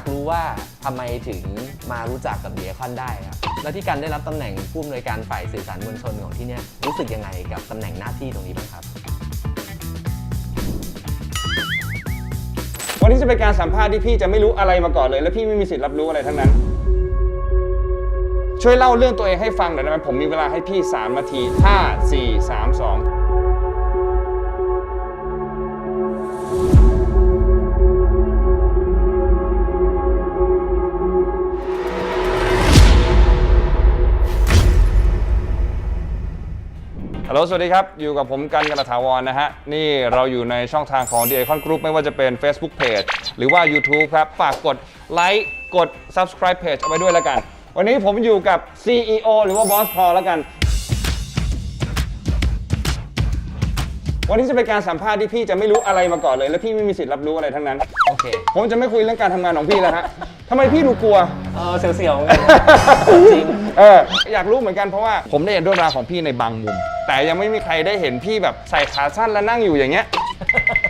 ากรู้ว่าทำไมถึงมารู้จักกับเดียคอนได้ครับ แล้วที่การได้รับตำแหน่งผู้อำนวยการฝ่ายสื่อสารมวลชนของที่นี่รู้สึกยังไงกับตำแหน่งหน้าที่ตรงนี้บ้างครับ วันนี้จะเป็นการสัมภาษณ์ที่พี่จะไม่รู้อะไรมาก่อนเลย และพี่ไม่มีสิทธิ์รับรู้อะไรทั้งนั้น ช่วยเล่าเรื่องตัวเองให้ฟังหน่อยได้ไหมผมมีเวลาให้พี่3นาที5 4 3 2 ลโหลสวัสดีครับ อยู่กับผมกันกันตถาวรนะฮะ นี่เราอยู่ในช่องทางของ The Icon Group ไม่ว่าจะเป็น Facebook Page หรือว่า YouTube ครับ ฝากกดไลค์กด Subscribe Page เอาไว้ด้วยแล้วกัน วันนี้ผมอยู่กับ CEO หรือว่า Boss Paul แล้วกัน วันนี้จะเป็นการสัมภาษณ์ที่พี่จะไม่รู้อะไรมาก่อนเลย และพี่ไม่มีสิทธิ์รับรู้อะไรทั้งนั้น โอเค ผมจะไม่คุยเรื่องการทำงานของพี่แล้วฮะทำไมพี่ดูกลัว เออเสียวๆเหมือนกันจริง เอออยากรู้เหมือนกันเพราะว่าผมได้เห็นเรื่องราวของพี่ในบางมุมแต่ยังไม่มีใครได้เห็นพี่แบบใส่ขาสั้นแล้วนั่งอยู่อย่างเงี้ย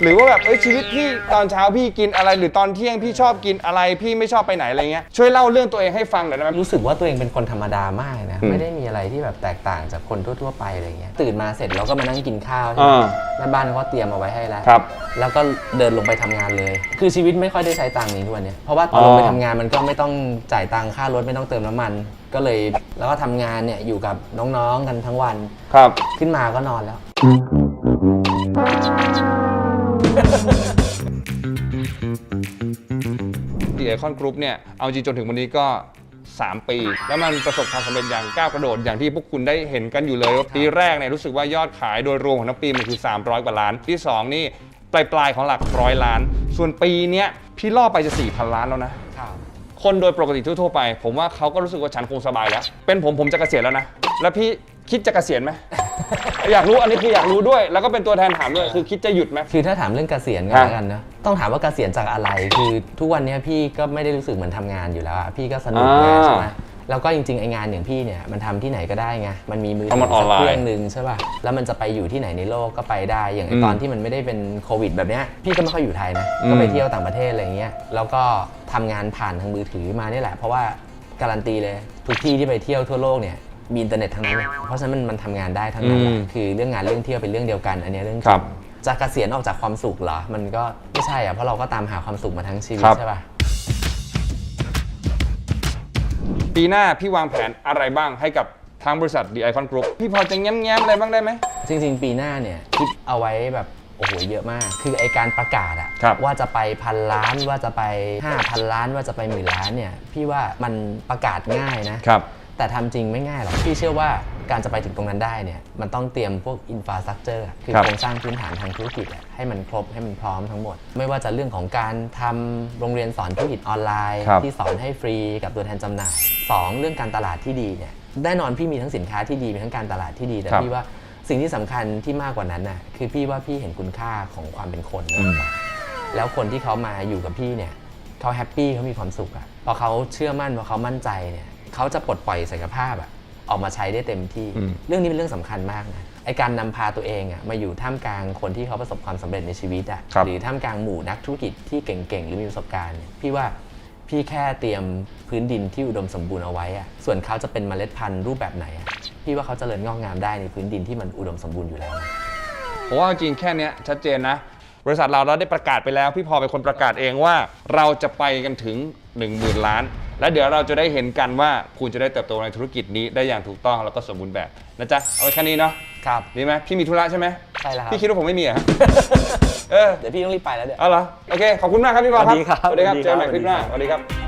หรือว่าแบบเอ้ยชีวิตพี่ตอนเช้าพี่กินอะไร หรือตอนเที่ยงพี่ชอบกินอะไรพี่ไม่ชอบไปไหนอะไรเงี้ยช่วยเล่าเรื่องตัวเองให้ฟังหน่อยได้ไหม รู้สึกว่าตัวเองเป็นคนธรรมดามากนะ อืมไม่ได้มีอะไรที่แบบแตกต่างจากคนทั่วๆไปอะไรเงี้ยตื่นมาเสร็จเราก็มานั่งกินข้าวใช่ไหมอ่าแม่บ้านเขาก็เตรียมเอาไว้ให้แล้วครับแล้วก็เดินลงไปทำงานเลย คือชีวิตไม่ค่อยได้ใช้ตังค์นี้ทุกวันเนี้ยเพราะว่าตอ๋อนอลงไปทำงานมันก็ไม่ต้องจ่ายตังค่ารถไม่ต้องเติมน้ำมัน ก็เลยแล้วก็ทำงานเนี่ยอยู่กับน้องๆกันทั้งวันครับ ขึ้นมาก็นอนแล้ว ดีไอคอนกรุ๊ปเนี่ย เอาจริงจนถึงวันนี้ก็ 3 ปี แล้วมันประสบความสำเร็จอย่างก้าวกระโดดอย่างที่พวกคุณได้เห็นกันอยู่เลยว่าปีแรกเนี่ยรู้สึกว่ายอดขายโดยรวมของทั้งปีมันคือ 300 กว่าล้าน ที่ 2 นี่ปลายปลายๆของหลักร้อยล้าน ส่วนปีเนี้ยพี่ล่อไปจะ4,000 ล้านแล้วนะ คนโดยปกติทั่วๆไป ผมว่าเขาก็รู้สึกว่าฉันคงสบายแล้ว เป็นผมผมจะเกษียณแล้วนะ แล้วพี่คิดจะเกษียณไหม อยากรู้อันนี้คืออยากรู้ด้วย แล้วก็เป็นตัวแทนถามด้วย คือคิดจะหยุดไหม คือถ้าถามเรื่องเกษียณก็ครับแล้วกันนะต้องถามว่าเกษียณจากอะไร คือทุกวันเนี้ยพี่ก็ไม่ได้รู้สึกเหมือนทำงานอยู่แล้วอะพี่ก็สนุกงานอ่าใช่ไหม แล้วก็จริงๆไองานอย่างพี่เนี่ยมันทำที่ไหนก็ได้ไงมันมีมือเพราะมันออนไลน์เครื่องหนึ่งใช่ป่ะแล้วมันจะไปอยู่ที่ไหนในโลกก็ไปได้อย่างไออืมตอนที่มันไม่ได้เป็นโควิด แบบเนี้ยพี่ก็ไม่ค่อยอยู่ไทยนะอืมก็ไปเที่ยวต่างประเทศอะไรเงี้ยแล้วก็ทำงานผ่านทางมือถือมานี่แหละ เพราะว่าการันตีเลยทุกที่ที่ไปเที่ยวทั่วโลกเนี่ยมีอินเทอร์เน็ตทั้งนั้นเลยเพราะฉะนั้นมันมันทำงานได้ทั้งนั้นแหละอืมคือเรื่องงานเรื่องเที่ยวเป็นเรื่องเดียวกัน อันเนี้ยเรื่องจครัริบงจะเกษียณออกจากความสุขเหรอ มันก็ไม่ใช่อะเพราะเราก็ตามหาความสุขมาทั้งชีวิตครับใช่ป่ะ ปีหน้าพี่วางแผนอะไรบ้างให้กับทางบริษัท The Icon Group พี่พอจะแง้มๆอะไรบ้างได้ไหม จริงๆ ปีหน้าเนี่ยคิดเอาไว้แบบโอ้โหเยอะมาก คือไอการประกาศอะครับว่าจะไปพันล้านว่าจะไป 5,000 ล้านว่าจะไปหมื่นล้านเนี่ยพี่ว่ามันประกาศง่ายนะครับ แต่ทำจริงไม่ง่ายหรอกพี่เชื่อว่า การจะไปถึงตรงนั้นได้เนี่ยมันต้องเตรียมพวกอินฟราสตรักเจอร์คือครับโครงสร้างพื้นฐานทางธุรกิจอะให้มันครบให้มันพร้อมทั้งหมด ไม่ว่าจะเรื่องของการทำโรงเรียนสอนธุรกิจออนไลน์ ครับ ที่สอนให้ฟรีกับตัวแทนจำหน่ายสองเรื่องการตลาดที่ดีเนี่ยแน่นอนพี่มีทั้งสินค้าที่ดีมีทั้งการตลาดที่ดีแต่ครับ พี่ว่าสิ่งที่สำคัญที่มากกว่านั้นน่ะคือพี่ว่าพี่เห็นคุณค่าของความเป็นคนมากกว่าแล้วคนที่เขามาอยู่กับพี่เนี่ยเขาแฮปปี้เขามีความสุขอะพอเขาเชื่อมั่นพอเขามั่นใจเนี่ยเขาจะปลดปล่อยศักยภาพอะ ออกมาใช้ได้เต็มที่อืมเรื่องนี้เป็นเรื่องสำคัญมากนะไอการนำพาตัวเองอะมาอยู่ท่ามกลางคนที่เขาประสบความสำเร็จในชีวิตอะครับหรือท่ามกลางหมู่นักธุรกิจที่เก่งๆ หรือมีประสบการณ์เนี่ยพี่ว่าพี่แค่เตรียมพื้นดินที่อุดมสมบูรณ์เอาไว้อะส่วนเขาจะเป็นเมล็ดพันธุ์รูปแบบไหนอะพี่ว่าเขาจเจริญงอกงามได้ในพื้นดินที่มันอุดมสมบูรณ์อยู่แล้วนะผมว่าจริงๆแค่เนี้ยชัดเจนนะ บริษัทเราเราได้ประกาศไปแล้ว พี่พอเป็นคนประกาศเองว่าเราจะไปกันถึง 1 0,000 ล้าน และเดี๋ยวเราจะได้เห็นกันว่าคุณจะได้เติบโตในธุรกิจนี้ได้อย่างถูกต้องแล้วก็สมบูรณ์แบบนะจ๊ะเอาไว้แค่นี้เนาะครับดีไหมพี่มีธุระใช่ไหมใช่แล้วครับพี่คิดว่าผมไม่มีเหรอะเออเดี๋ยวพี่ต้องรีบไปแล้วเดี๋ยวเอาเหรอโอเคขอบคุณมากครับพี่พอครับสวัสดีครับสวัสดีครับสวัสดีเจอครับกันใหม่คลิปหน้าสสวัวัสสดีดีคครัรับบ